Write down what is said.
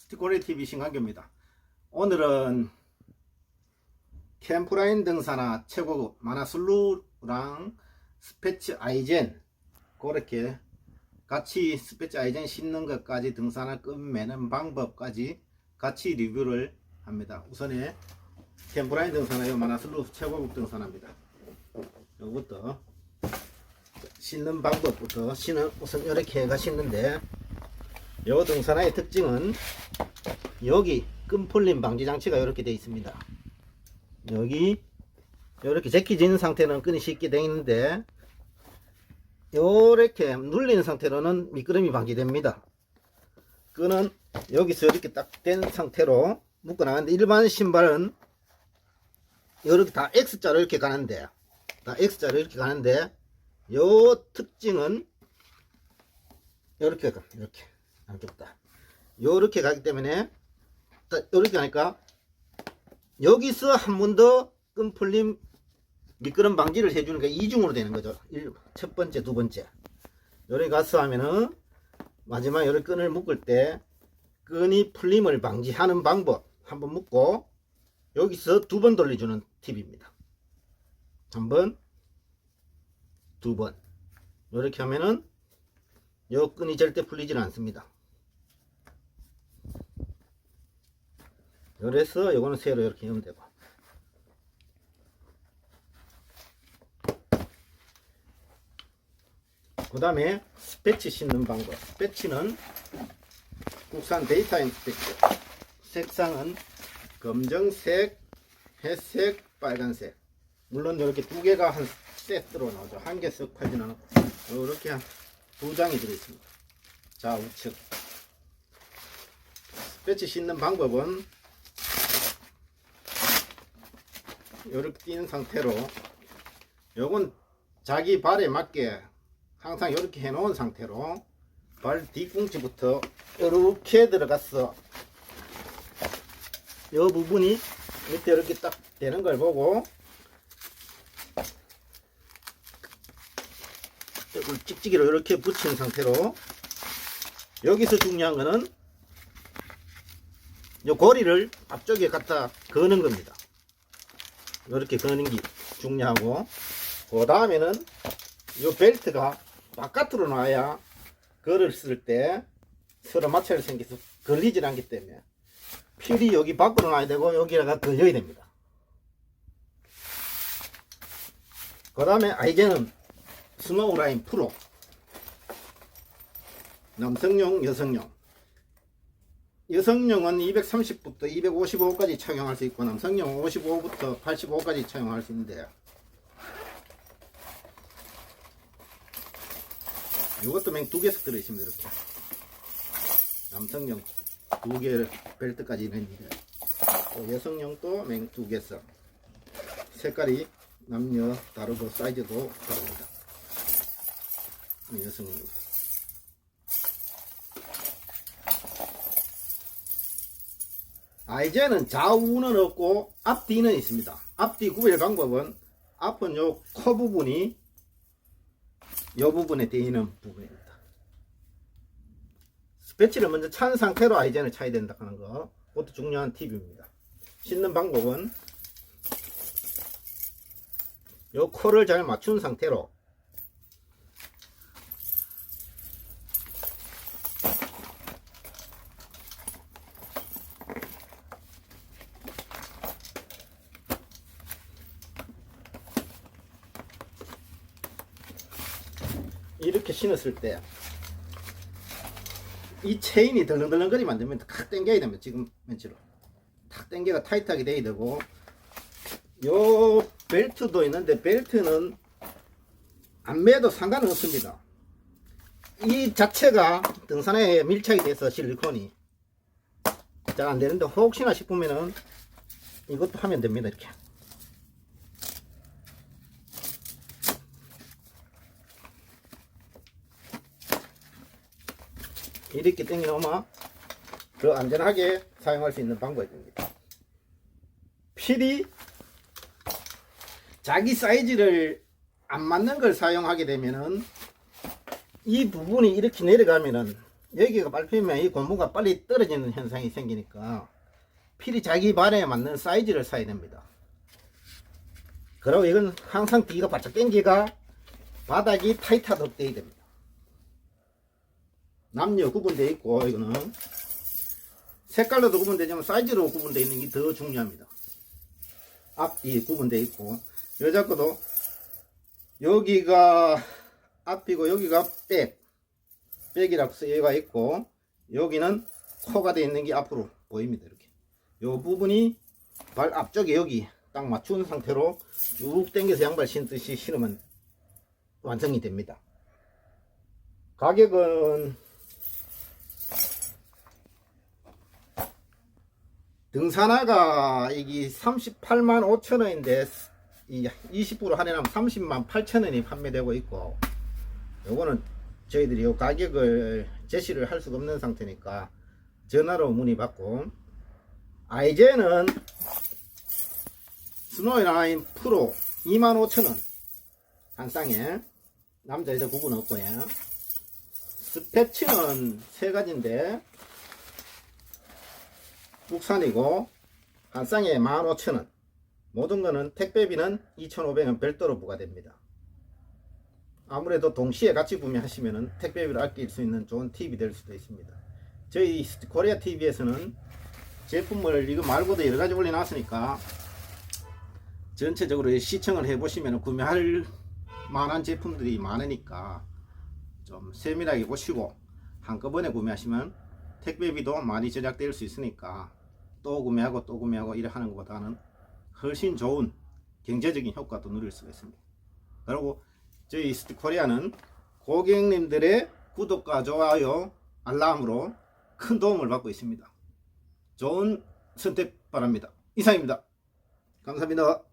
스티코레 TV 신관계입니다. 오늘은 캠프라인 등산화 최고급 마나슬루랑 스페츠 아이젠 그렇게 같이 스페츠 아이젠 신는 것까지 등산화 끝매는 방법까지 같이 리뷰를 합니다. 우선에 캠프라인 등산화 요 마나슬루 최고급 등산화입니다. 요것부터 신는 방법부터 신은 우선 이렇게 해가 신는데 요 등산화의 특징은 여기 끈풀림 방지 장치가 이렇게 되어 있습니다. 여기 이렇게 제끼진 상태는 끈이 쉽게 되어 있는데 이렇게 눌리는 상태로는 미끄럼이 방지됩니다. 끈은 여기서 이렇게 딱 된 상태로 묶어 나가는데 일반 신발은 이렇게 다 X자로 이렇게 가는데 다 X자로 이렇게 가는데 요 특징은 이렇게 가 이렇게 안쪽 다. 요렇게 가기 때문에 딱 요렇게 가니까 여기서 한 번 더 끈풀림 미끄럼 방지를 해주는 게 이중으로 되는 거죠. 일- 첫 번째 두 번째. 요렇게 가서 하면은 마지막 요렇게 끈을 묶을 때 끈이 풀림을 방지하는 방법 한번 묶고 여기서 두 번 돌려주는 팁입니다. 한번 두 번. 이렇게 하면은 요 끈이 절대 풀리지는 않습니다 그래서 요거는 새로 이렇게 넣으면 되고. 그 다음에 스패치 씻는 방법. 스패치는 국산 데이터인 스패치 색상은 검정색 회색 빨간색. 물론 이렇게 두 개가 한 세트로 나오죠. 한개쓱 팔지는 않고. 이렇게 한 두 장이 들어있습니다. 좌우측. 스패치 씻는 방법은 이렇게 띄는 상태로 요건 자기 발에 맞게 항상 이렇게 해 놓은 상태로 발 뒤꿈치부터 이렇게 들어갔어 이 부분이 밑에 이렇게 딱 되는 걸 보고 이걸 찍찍이로 이렇게 붙인 상태로 여기서 중요한 거는 요 고리를 앞쪽에 갖다 거는 겁니다 이렇게 거는 게 중요하고 그 다음에는 이 벨트가 바깥으로 나와야 걸었을 때 서로 마찰이 생겨서 걸리질 않기 때문에 필이 여기 밖으로 나야 되고 여기가 걸려야 됩니다. 그 다음에 아이젠은 스노우 라인 프로. 남성용 여성용 여성용은 230부터 255까지 착용할 수 있고 남성용 55부터 85까지 착용할 수 있는데 이것도 맹 두 개씩 들어있습니다 이렇게. 남성용 두개 벨트까지 있는데 또 여성용도 맹두 개씩. 색깔이 남녀 다르고 사이즈도 다릅니다. 여성용입니다 아이젠은 좌우는 없고 앞뒤는 있습니다. 앞뒤 구별 방법은 앞은 요 코 부분이 요 부분에 대이는 부분입니다. 스패치를 먼저 찬 상태로 아이젠을 차야 된다 하는 거 그것도 중요한 팁입니다. 씻는 방법은 요 코를 잘 맞춘 상태로 이렇게 신었을 때 이 체인이 덜렁덜렁거리면 안 되면 탁 당겨야 됩니다. 지금 멘치로 탁 당겨가 타이트하게 돼야 되고 요 벨트도 있는데 벨트는 안 매도 상관은 없습니다. 이 자체가 등산에 밀착이 돼서 실리콘이 잘 안 되는데 혹시나 싶으면은 이것도 하면 됩니다. 이렇게 이렇게 당겨놓으면 더 안전하게 사용할 수 있는 방법입니다. 필히 자기 사이즈를 안 맞는 걸 사용하게 되면은 이 부분이 이렇게 내려가면은 여기가 밟히면 이 고무가 빨리 떨어지는 현상이 생기니까 필히 자기 발에 맞는 사이즈를 사야 됩니다. 그리고 이건 항상 뒤가 바짝 당기가 바닥이 타이트하도록 돼야 됩니다. 남녀 구분되어 있고 이거는. 색깔로도 구분되지만 사이즈로 구분되어 있는 게 더 중요합니다. 앞뒤 구분되어 있고. 여자 거도 여기가 앞이고 여기가 백. 백이라고 쓰여가 있고 여기는 코가 되어 있는 게 앞으로 보입니다 이렇게. 요 부분이 발 앞쪽에 여기 딱 맞춘 상태로 쭉 당겨서 양발 신듯이 신으면 완성이 됩니다. 가격은 등산화가 이게 38만 5천 원인데 이20% 할인하면 30만 8천 원이 판매되고 있고 요거는 저희들이 요 가격을 제시를 할 수가 없는 상태니까 전화로 문의받고 아이젠은 스노이라인 프로 25,000원. 한 쌍에 남자 여자 구분 없고요. 스패치는 세 가지인데 국산이고 한 쌍에 15,000원 모든 거는 택배비는 2,500원 별도로 부과됩니다 아무래도 동시에 같이 구매하시면 택배비를 아낄 수 있는 좋은 팁이 될 수도 있습니다. 저희 코리아 TV에서는 제품을 이거 말고도 여러 가지 올려놨으니까 전체적으로 시청을 해보시면 구매할 만한 제품들이 많으니까 좀 세밀하게 보시고 한꺼번에 구매하시면 택배비도 많이 절약될 수 있으니까 또 구매하고 또 구매하고 이래 하는 것보다는 훨씬 좋은 경제적인 효과도 누릴 수가 있습니다. 그리고 저희 스티코리아는 고객님들의 구독과 좋아요, 알람으로 큰 도움을 받고 있습니다. 좋은 선택 바랍니다. 이상입니다. 감사합니다.